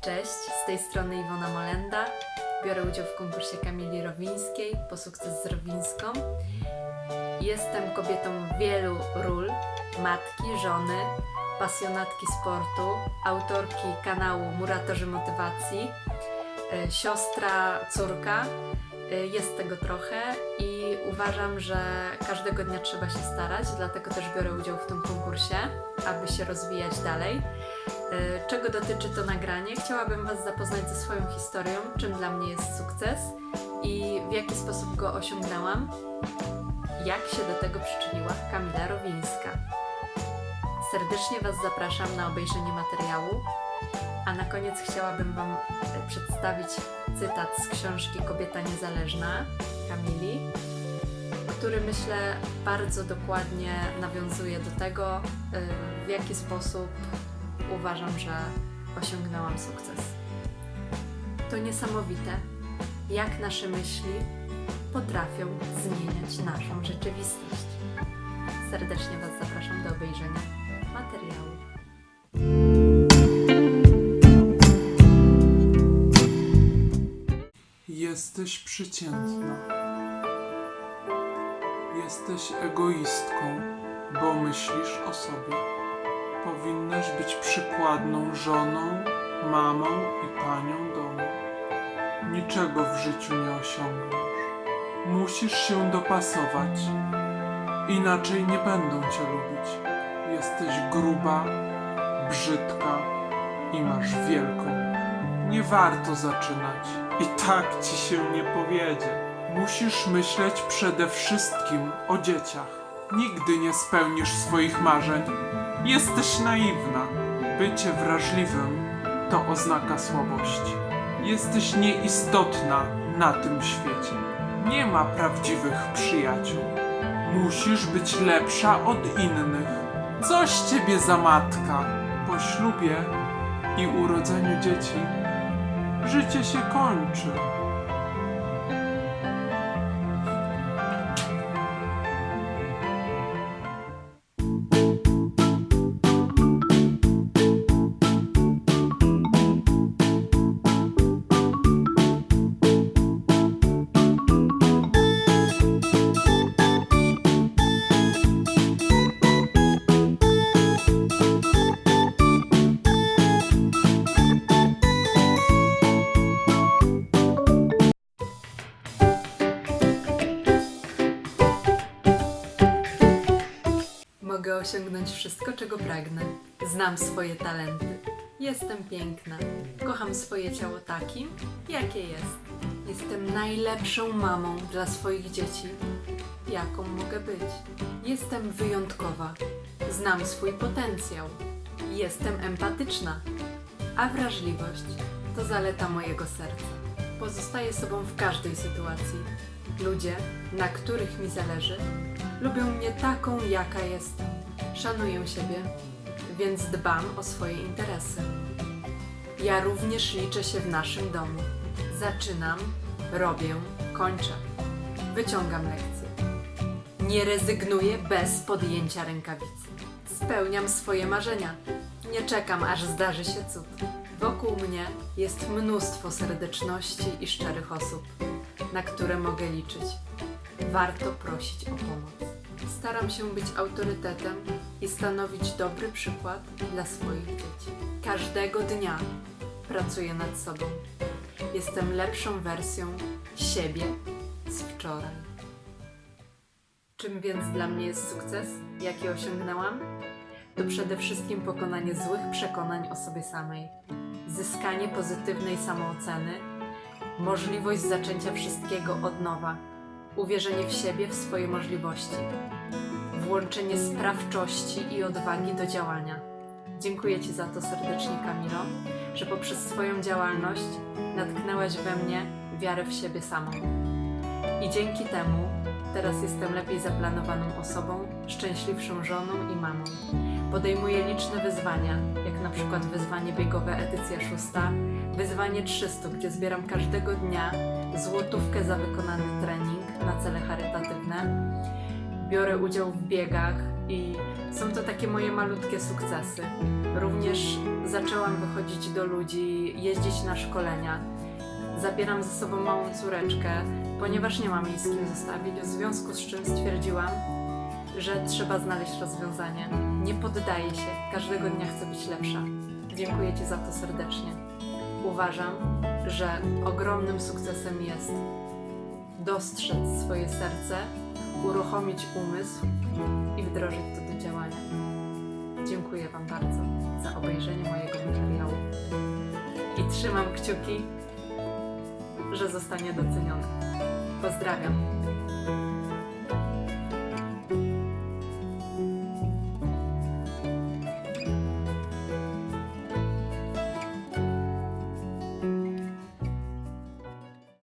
Cześć, z tej strony Iwona Molenda. Biorę udział w konkursie Kamili Rowińskiej po sukces z Rowińską. Jestem kobietą wielu ról, matki, żony, pasjonatki sportu, autorki kanału Muratorzy Motywacji, e, siostra, córka. E, Jest tego trochę i uważam, że każdego dnia trzeba się starać, dlatego też biorę udział w tym konkursie, aby się rozwijać dalej. E, Czego dotyczy to nagranie? Chciałabym Was zapoznać ze swoją historią, czym dla mnie jest sukces i w jaki sposób go osiągnęłam, jak się do tego przyczyniła Kamila Rowińska. Serdecznie Was zapraszam na obejrzenie materiału, a na koniec chciałabym Wam przedstawić cytat z książki Kobieta Niezależna Kamili, który myślę bardzo dokładnie nawiązuje do tego, e, w jaki sposób uważam, że osiągnęłam sukces. To niesamowite, jak nasze myśli potrafią zmieniać naszą rzeczywistość. Serdecznie Was zapraszam do obejrzenia materiału. Jesteś przeciętna. Jesteś egoistką, bo myślisz o sobie. Powinnaś być przykładną żoną, mamą i panią domu. Niczego w życiu nie osiągniesz. Musisz się dopasować, inaczej nie będą cię lubić. Jesteś gruba, brzydka i masz wielką nie warto zaczynać. I tak ci się nie powiedzie. Musisz myśleć przede wszystkim o dzieciach. Nigdy nie spełnisz swoich marzeń. Jesteś naiwna. Bycie wrażliwym to oznaka słabości. Jesteś nieistotna na tym świecie. Nie ma prawdziwych przyjaciół. Musisz być lepsza od innych. Coś ciebie za matka. Po ślubie i urodzeniu dzieci życie się kończy. Osiągnąć wszystko, czego pragnę. Znam swoje talenty. Jestem piękna. Kocham swoje ciało takim, jakie jest. Jestem najlepszą mamą dla swoich dzieci, jaką mogę być. Jestem wyjątkowa. Znam swój potencjał. Jestem empatyczna. A wrażliwość to zaleta mojego serca. Pozostaję sobą w każdej sytuacji. Ludzie, na których mi zależy, lubią mnie taką, jaka jestem. Szanuję siebie, więc dbam o swoje interesy. Ja również liczę się w naszym domu. Zaczynam, robię, kończę. Wyciągam lekcje. Nie rezygnuję bez podjęcia rękawicy. Spełniam swoje marzenia. Nie czekam, aż zdarzy się cud. Wokół mnie jest mnóstwo serdeczności i szczerych osób, na które mogę liczyć. Warto prosić o pomoc. Staram się być autorytetem i stanowić dobry przykład dla swoich dzieci. Każdego dnia pracuję nad sobą. Jestem lepszą wersją siebie z wczoraj. Czym więc dla mnie jest sukces, jaki osiągnęłam? To przede wszystkim pokonanie złych przekonań o sobie samej, zyskanie pozytywnej samooceny, możliwość zaczęcia wszystkiego od nowa, uwierzenie w siebie, w swoje możliwości, włączenie sprawczości i odwagi do działania. Dziękuję Ci za to serdecznie, Kamilo, że poprzez swoją działalność natknęłaś we mnie wiarę w siebie samą. I dzięki temu teraz jestem lepiej zaplanowaną osobą, szczęśliwszą żoną i mamą. Podejmuję liczne wyzwania, jak na przykład wyzwanie biegowe edycja szósta, wyzwanie 300, gdzie zbieram każdego dnia złotówkę za wykonany trening na cele charytatywne. Biorę udział w biegach I są to takie moje malutkie sukcesy. Również zaczęłam wychodzić do ludzi, jeździć na szkolenia. Zabieram ze sobą małą córeczkę, ponieważ nie mam jej z kim zostawić, w związku z czym stwierdziłam, że trzeba znaleźć rozwiązanie. Nie poddaję się, każdego dnia chcę być lepsza. Dziękuję Ci za to serdecznie. Uważam, że ogromnym sukcesem jest dostrzec swoje serce, uruchomić umysł i wdrożyć to do działania. Dziękuję Wam bardzo za obejrzenie mojego materiału i trzymam kciuki, że zostanie doceniony. Pozdrawiam.